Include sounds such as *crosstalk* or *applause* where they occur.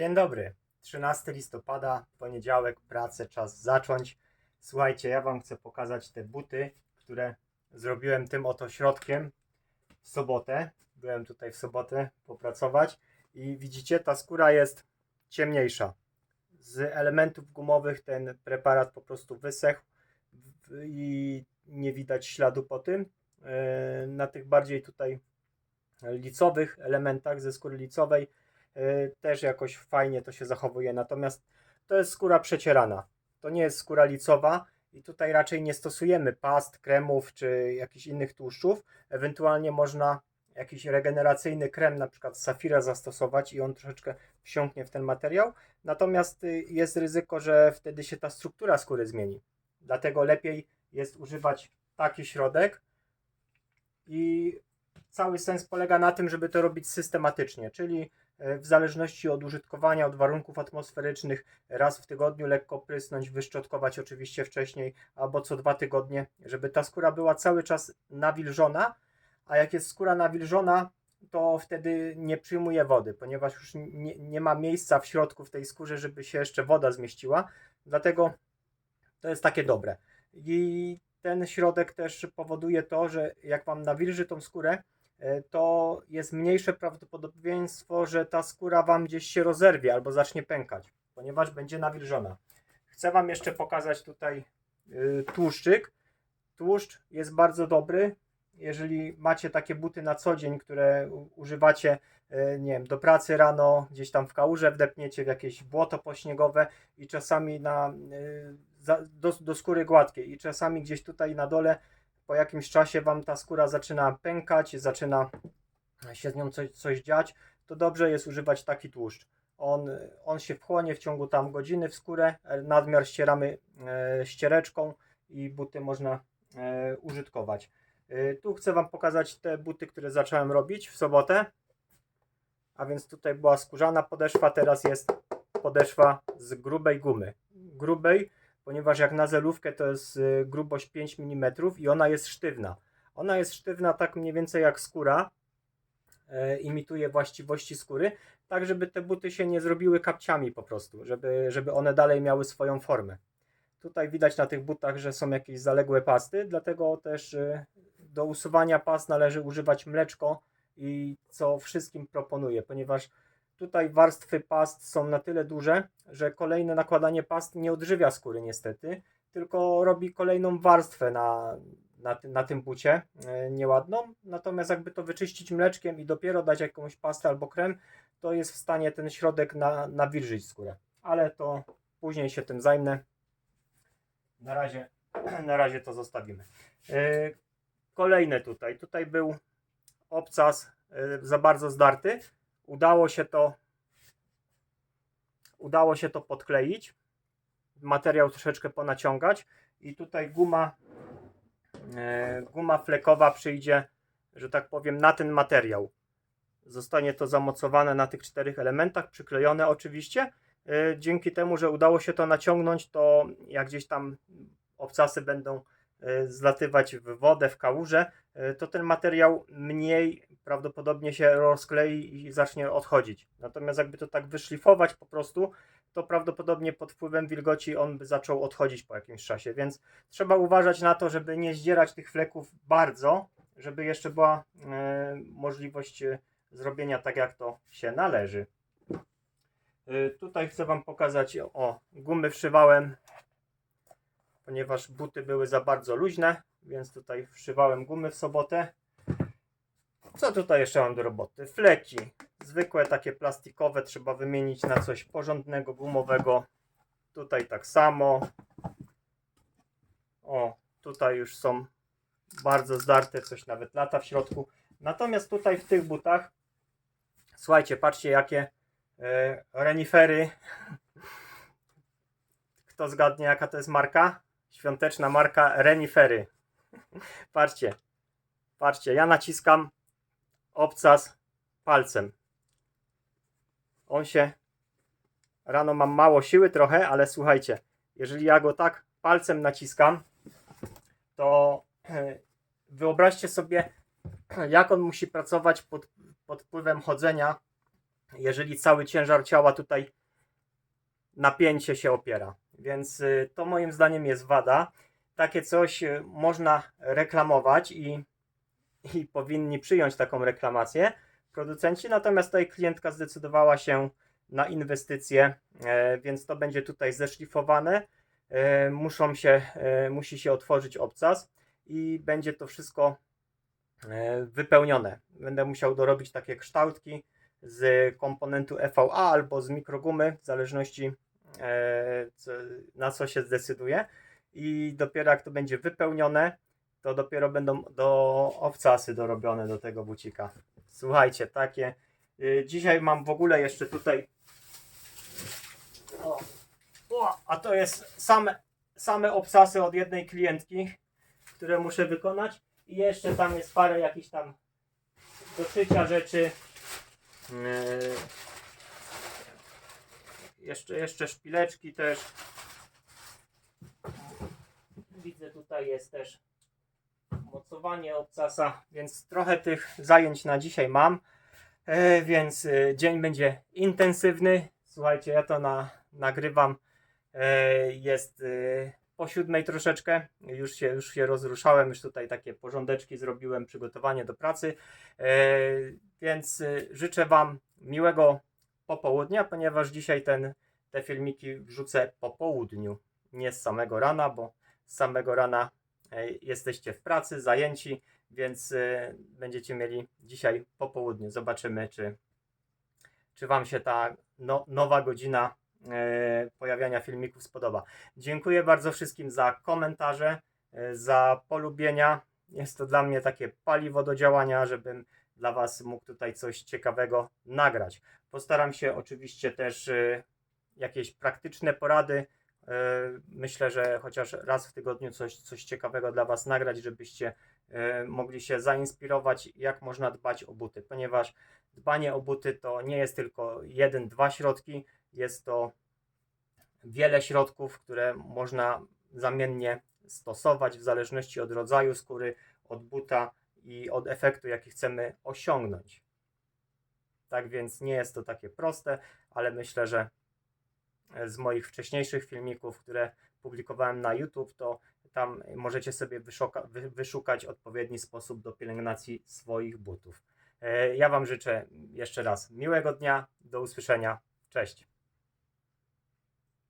Dzień dobry. 13 listopada, poniedziałek, pracę, czas zacząć. Słuchajcie, ja Wam chcę pokazać te buty, które zrobiłem tym oto środkiem w sobotę. Byłem tutaj w sobotę popracować i widzicie, ta skóra jest ciemniejsza. Z elementów gumowych ten preparat po prostu wysechł i nie widać śladu po tym. E, Na tych bardziej tutaj licowych elementach ze skóry licowej też jakoś fajnie to się zachowuje. Natomiast to jest skóra przecierana. To nie jest skóra licowa i tutaj raczej nie stosujemy past, kremów czy jakichś innych tłuszczów. Ewentualnie można jakiś regeneracyjny krem, na przykład z safira zastosować i on troszeczkę wsiąknie w ten materiał. Natomiast y, jest ryzyko, że wtedy się ta struktura skóry zmieni. Dlatego lepiej jest używać taki środek i cały sens polega na tym, żeby to robić systematycznie, czyli e, w zależności od użytkowania, od warunków atmosferycznych, raz w tygodniu lekko prysnąć, wyszczotkować oczywiście wcześniej, albo co dwa tygodnie, żeby ta skóra była cały czas nawilżona, a jak jest skóra nawilżona, to wtedy nie przyjmuje wody, ponieważ już nie, nie ma miejsca w środku w tej skórze, żeby się jeszcze woda zmieściła, dlatego to jest takie dobre. I ten środek też powoduje to, że jak Wam nawilży tą skórę, to jest mniejsze prawdopodobieństwo, że ta skóra Wam gdzieś się rozerwie albo zacznie pękać, ponieważ będzie nawilżona. Chcę Wam jeszcze pokazać tutaj y, tłuszczyk. Tłuszcz jest bardzo dobry. Jeżeli macie takie buty na co dzień, które używacie, e, nie wiem, do pracy rano, gdzieś tam w kałuże wdepniecie w jakieś błoto pośniegowe i czasami na, y, do, do skóry gładkiej i czasami gdzieś tutaj na dole po jakimś czasie Wam ta skóra zaczyna pękać, zaczyna się z nią coś, coś dziać, to dobrze jest używać taki tłuszcz. On, on się wchłonie w ciągu tam godziny w skórę, nadmiar ścieramy e, ściereczką i buty można e, użytkować. E, tu chcę Wam pokazać te buty, które zacząłem robić w sobotę. A więc tutaj była skórzana podeszwa, teraz jest podeszwa z grubej gumy. Grubej, ponieważ jak na zelówkę to jest y, grubość 5 mm i ona jest sztywna. Ona jest sztywna tak mniej więcej jak skóra, e, imituje właściwości skóry, tak żeby te buty się nie zrobiły kapciami po prostu, żeby, żeby one dalej miały swoją formę. Tutaj widać na tych butach, że są jakieś zaległe pasty, dlatego też y, do usuwania pas należy używać mleczko i co wszystkim proponuję, ponieważ tutaj warstwy past są na tyle duże, że kolejne nakładanie past nie odżywia skóry niestety, tylko robi kolejną warstwę na, na, ty- na tym bucie e, nieładną. Natomiast jakby to wyczyścić mleczkiem i dopiero dać jakąś pastę albo krem, to jest w stanie ten środek na, nawilżyć skórę. Ale to później się tym zajmę. Na razie, *clears throat* na razie to zostawimy. E, Kolejne tutaj. Tutaj był obcas e, za bardzo zdarty. Udało się to udało się to podkleić. Materiał troszeczkę ponaciągać i tutaj guma e, guma flekowa przyjdzie, że tak powiem, na ten materiał. Zostanie to zamocowane na tych czterech elementach, przyklejone oczywiście. E, Dzięki temu, że udało się to naciągnąć, to jak gdzieś tam obcasy będą e, zlatywać w wodę, w kałużę, e, to ten materiał mniej prawdopodobnie się rozklei i zacznie odchodzić. Natomiast jakby to tak wyszlifować po prostu, to prawdopodobnie pod wpływem wilgoci on by zaczął odchodzić po jakimś czasie, więc trzeba uważać na to, żeby nie zdzierać tych fleków bardzo, żeby jeszcze była e, możliwość e, zrobienia tak jak to się należy. E, tutaj chcę Wam pokazać, o, gumy wszywałem, ponieważ buty były za bardzo luźne, więc tutaj wszywałem gumy w sobotę. Co tutaj jeszcze mam do roboty? Fleki. Zwykłe takie plastikowe trzeba wymienić na coś porządnego, gumowego. Tutaj tak samo. O, tutaj już są bardzo zdarte, coś nawet lata w środku. Natomiast tutaj w tych butach, słuchajcie, patrzcie jakie e, renifery. Kto zgadnie jaka to jest marka? Świąteczna marka Renifery. Patrzcie, patrzcie, ja naciskam obcas palcem. On się. Rano mam mało siły trochę, ale słuchajcie, jeżeli ja go tak palcem naciskam, to *clears throat* wyobraźcie sobie, *clears throat* jak on musi pracować pod, pod wpływem chodzenia jeżeli cały ciężar ciała tutaj napięcie się opiera. Więc y, to moim zdaniem jest wada. Takie coś y, można reklamować i, i powinni przyjąć taką reklamację producenci. Natomiast tutaj klientka zdecydowała się na inwestycje, e, więc to będzie tutaj zeszlifowane. E, Muszą się, e, musi się otworzyć obcas i będzie to wszystko wypełnione. Będę musiał dorobić takie kształtki z komponentu EVA albo z mikrogumy, w zależności na co się zdecyduje. I dopiero jak to będzie wypełnione, to dopiero będą do owcasy dorobione do tego bucika. Słuchajcie, takie. y, Dzisiaj mam w ogóle jeszcze tutaj. O, o, a to jest same, same obsasy od jednej klientki, które muszę wykonać. I jeszcze tam jest parę jakichś tam do szycia rzeczy. Yy, jeszcze, jeszcze szpileczki też. Widzę tutaj jest też mocowanie obcasa, więc trochę tych zajęć na dzisiaj mam. E, więc e, dzień będzie intensywny. Słuchajcie, ja to na, nagrywam. E, jest e, po siódmej troszeczkę. Już się, już się rozruszałem, już tutaj takie porządeczki zrobiłem, przygotowanie do pracy. E, więc życzę Wam miłego popołudnia, ponieważ dzisiaj ten, te filmiki wrzucę po południu, nie z samego rana, bo z samego rana jesteście w pracy, zajęci, więc e, będziecie mieli dzisiaj po południu. Zobaczymy, czy, czy Wam się ta no, nowa godzina e, pojawiania filmików spodoba. Dziękuję bardzo wszystkim za komentarze, e, za polubienia. Jest to dla mnie takie paliwo do działania, żebym dla Was mógł tutaj coś ciekawego nagrać. Postaram się oczywiście też e, jakieś praktyczne porady. E, Myślę, że chociaż raz w tygodniu coś, coś ciekawego dla Was nagrać, żebyście e, mogli się zainspirować, jak można dbać o buty, ponieważ dbanie o buty to nie jest tylko jeden, dwa środki, jest to wiele środków, które można zamiennie stosować w zależności od rodzaju skóry, od buta i od efektu, jaki chcemy osiągnąć. Tak więc nie jest to takie proste, ale myślę, że z moich wcześniejszych filmików, które publikowałem na YouTube, to tam możecie sobie wyszuka, wy, wyszukać odpowiedni sposób do pielęgnacji swoich butów. E, Ja Wam życzę jeszcze raz miłego dnia, do usłyszenia, cześć.